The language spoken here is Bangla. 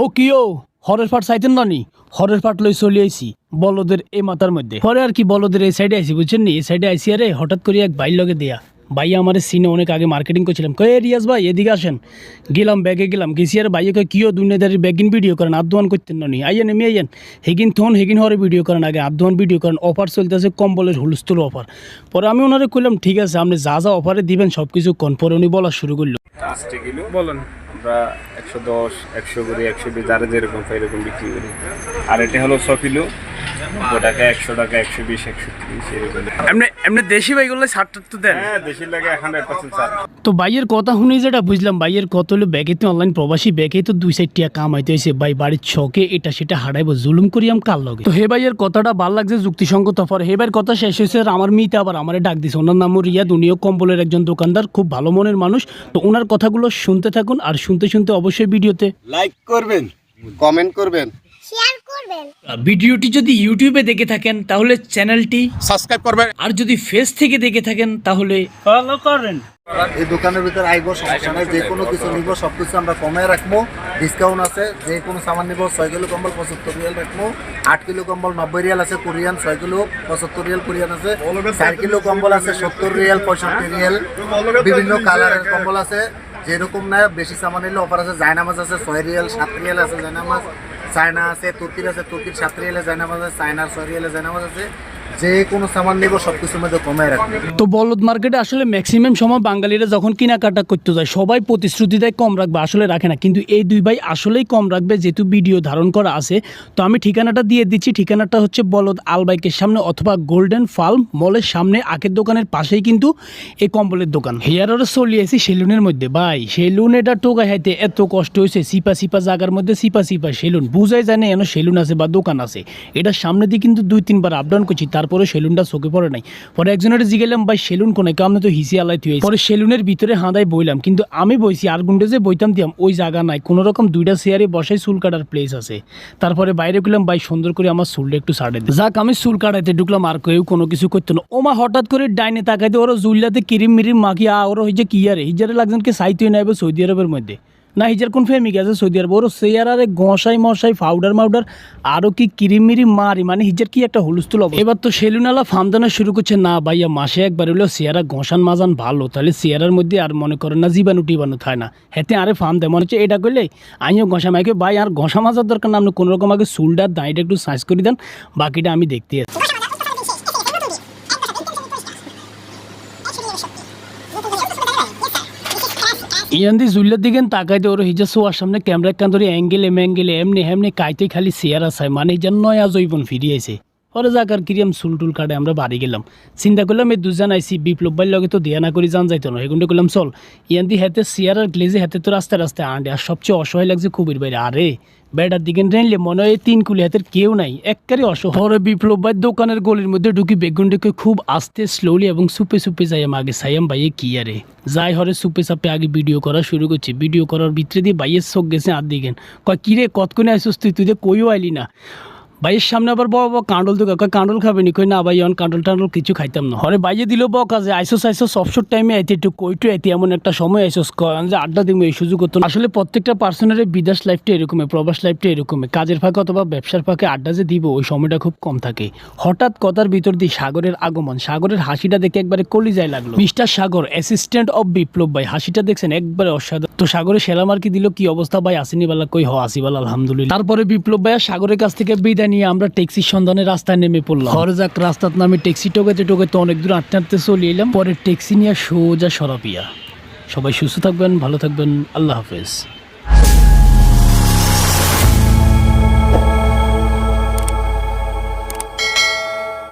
ও কিও হরের পাট চাইতেন না নি? হরের পাট লই চলে আইছি, বলদের এই মাথার মধ্যে। পরে আর কি বলদের এই সাইডে আইছি, বুঝছেন নি? এই সাইডে আইসি আরে, হঠাৎ করে এক বাইর লগে দেয়া। ভাই আমার সিনে অনেক আগে মার্কেটিং করছিলাম। কয়ে রিয়াজ ভাই, এদিকে আসেন। গেলাম ব্যাগে গেলাম। গেছি আর ভাইয়ে কয় কিও দুনিয়াদারি ব্যাগিন ভিডিও করেন আদোয়ান করতেন না আইয়েন, এমনি আইয়েন। হেগিন থন, হেগিন হরে ভিডিও করেন আগে আদোয়ান ভিডিও করেন। অফার চলতেছে কম্বলের হুলস্থুল অফার পরে আমি ওনারে কইলাম, ঠিক আছে, আপনি যা যা অফারে দিবেন সব কিছু কন পরে উনি বলা শুরু করল। বলেন। আমরা একশো দশ, একশো করে একশো বিশ, যারা যেরকম পাই এরকম বিক্রি করি। আর এটা হলো ছ কিলো নব্বই একশো টাকা একশো বিশ একশো তিরিশ এরকম। এমনি এমনি দেশি ষাট তো দেন। হ্যাঁ দেশি লাগে হান্ড্রেড পার্সেন্ট চার তো ভাইয়ের কথা শুনে যেটা বুঝলাম ভাইয়ের কত হলো ব্যাগে তো অনলাইন প্রবাসী ব্যাগে তো দুই সাইড টিয়া কামাইতে হয়েছে ভাই বাড়ির ছকে এটা সেটা হারাইবো জুলুম করি আম কাল লগে? তো হে ভাইয়ের কথাটা ভালো লাগছে যুক্তিসঙ্গত পর হে ভাইয়ের কথা শেষ হয়েছে আর আমার মিতে আবার আমারে ডাক দিছে। ওনার নাম রিয়াদ উনিও কম্বলের একজন দোকানদার খুব ভালো মনের মানুষ। তো ওনার কথাগুলো শুনতে থাকুন আর শুনতে শুনতে অবশ্যই ভিডিওতে লাইক করবেন কমেন্ট করবেন। করবেন? ভিডিওটি যদি ইউটিউবে দেখে থাকেন তাহলে চ্যানেলটি সাবস্ক্রাইব করবেন। আর যদি ফেস থেকে দেখে থাকেন তাহলে ফলো করেন এই দোকানের ভিতরে আইব সমস্যা নাই। যে কোনো কিছু নিব সব কিছু আমরা কমে রাখব। ডিসকাউন্ট আছে যে কোনো সামান নিব ছয় কিলো কম্বল পঁচাত্তর রিয়াল রাখব। আট কিলো কম্বল নব্বই রিয়াল আছে কোরিয়ান ছয় কিলো পঁচাত্তর রিয়াল কোরিয়ান আছে। চার কিলো কম্বল আছে সত্তর রিয়াল পঁয়ষট্টি রিয়াল। বিভিন্ন কালারের কম্বল আছে। যেরকম না বেশি সামান নিলে অফার আছে। জায়নামাজ আছে ছয় রিয়াল সাত রিয়াল আছে জায়নামাজ। চায়না আছে তুর্কির আছে তুর্কির সাত রিয়ালে জায়নামাজ আছে চায়নার ছয় রিয়ালে জায়নামাজ আছে। যে কোনো সামান নিব সব কিছুর মধ্যে কমে রাখব। তো বলদ মার্কেটে আসলে ম্যাক্সিমাম সময় বাঙালিরা যখন কেনাকাটা করতে যায়, সবাই প্রতিশ্রুতি দেয় কম রাখবে, আসলে রাখে না। কিন্তু এই দুই ভাই আসলেই কম রাখবে, যেহেতু ভিডিও ধারণ করা আছে। তো আমি ঠিকানাটা দিয়ে দিচ্ছি, ঠিকানাটা হচ্ছে বলদ আল বাইকের সামনে অথবা গোল্ডেন ফার্ম মলের সামনে আখের দোকানের পাশেই কিন্তু এই কম্বলের দোকান। হেয়ারও চলিয়ে আছি সেলুনের মধ্যে। ভাই, সেলুন এটা টোকাই হাইতে এত কষ্ট হয়েছে, সিপা সিপা জায়গার মধ্যে সিপা সিপা সেলুন। বুঝাই জানে এন সেলুন আছে বা দোকান আছে। এটার সামনে দিয়ে কিন্তু দুই তিনবার আপ ডাউন করছি তারপরে সেলুনটা চোখে পড়ে নাই। পরে একজনের জিগেলাম ভাই, সেলুন কোনে? কামনে তো হিসি আলাই তুই পরে সেলুনের ভিতরে হাঁদাই বইলাম, কিন্তু আমি বইছি আর গুন্ডে যে বইতাম দিয়াম ওই জায়গা নাই। কোনো রকম দুইটা চেয়ারে বসাই চুল কাটার প্লেস আছে। তারপরে বাইরে গেলাম ভাই, সুন্দর করে আমার চুলটা একটু সাড়ে দিই যাক, আমি চুল কাটাইতে ঢুকলাম, আর কেউ কোনো কিছু করতো না। ওমা, হঠাৎ করে ডাইনে তাকাইতে ওরা জুল্লাতে কিরিম মিরিম মাখিয়া ওরা হয়েছে কি আরে, হিজারে লাগছেন কি সাইতুই নাইবে সৌদি আরবের মধ্যে। না, হিজার কোন ফেমিক আছে? সৌদি আরব। সেয়ার আরে গসাই মশাই পাউডার মাউডার আরও কি কিরিমিরি মারি। মানে হিজার কি একটা হুলস্থুল অবস্থা। এবার তো সেলুনালা ফামদানা শুরু করছে। না ভাইয়া, মাসে একবার হলো সেয়ারা গসান মাজান ভালো। তাহলে সেয়ারার মধ্যে আর মনে করেন না জীবাণু টিবাণু থাকে না। হেতে আরে ফার্ম দেয় মনে হচ্ছে এটা করলে আমিও ঘষা মাইকে ভাই, আর ঘষা মাজার দরকার না। আপনি কোনো রকম আগে চুলটা দাঁড়িয়ে একটু সাইজ করে দেন। বাকিটা আমি দেখতে আছি। ইয়ান্দি জুল্লার দিকে তাকাইতে ওর হিজা শোয়ার সামনে ক্যামেরা কান ধরে অ্যাঙ্গেলে ম্যাঙ্গেলে এমনি হেমনি কাইতে খালি চেয়ার আছে মানে যেন নয়া জৈবন ফিরিয়েছে। পরে যাকার কিরিয়াম চুল টুল কাটে, আমরা বাড়ি গেলাম। চিন্তা করলাম, এই দুজন আইসি বিপ্লব ভাইয়ের লগে তো দিয়া না করি জান যাইতো না। সেগুলো করলাম চল, ইয়ান্দি হাতে চেয়ার আর গ্লেজে হাতে তো রাস্তায় রাস্তায় আনডে, আর সবচেয়ে অসহায় লাগছে খুবির বাইরে। আরে বেড়ার দিকে ট্রেনলে মনে হয় তিন কুলি হাতের কেউ নাই। একবারে অসহরে বিপ্লব ভাই দোকানের গলির মধ্যে ঢুকি বেগুন ঢুকে খুব আস্তে স্লোলি এবং সুপে সুপে যাই আগে সাইয়াম ভাইয়ে কি আরে? যাই হরে সুপে সাপে আগে ভিডিও করা শুরু করছে। ভিডিও করার ভিতরে দিয়ে ভাইয়ের চোখ গেছে আর দিকেন কয়, কিরে, কতক্ষণে আইসস তুই? তুই কইও আইলি না। ভাইয়ের সামনে আবার বড় বড় কাঁডল তো কাঁডল খাবে নি কই না ভাই, অন কাঁডল টাঁডল কিছু খাইতাম না। হরে বাইয়ে দিল বক কাজে আইসোস আইসোস, অবসর টাইমে আইতে একটু কইটু আইতে, এমন একটা সময় আইসোস, কয় যে আড্ডা দিব এই সুযোগ হতো আসলে প্রত্যেকটা পার্সনের বিদেশ লাইফটা এরকমই, প্রবাস লাইফটা এরকমই। কাজের ফাঁকে অথবা ব্যবসার ফাঁকে আড্ডা যে দিব, ওই সময়টা খুব কম থাকে। হঠাৎ কথার ভিতর দিয়ে সাগরের আগমন, সাগরের হাসিটা দেখে একবারে কলিজায় লাগল। Mister Sagar assistant of Biplab ভাই, হাসিটা দেখছেন একবারে অসাধারণ। তো সাগরে সেলামার্কি দিল, কি অবস্থা ভাই? আসেনি বালা, কই, হ আসিবালা আলহামদুলিল্লাহ। তারপরে বিপ্লব ভাইয়া সাগরের কাছ থেকে বিদায় নিয়ে আমরা ট্যাক্সির সন্ধানে রাস্তায় নেমে পড়লাম। হরজাক রাস্তার নামে ট্যাক্সি টোকাতে টোকাতে অনেক দূর আটতে আটতে চলে এলাম। পরে ট্যাক্সি নিয়ে সোজা সরাপিয়া। সবাই সুস্থ থাকবেন, ভালো থাকবেন। আল্লাহ হাফেজ।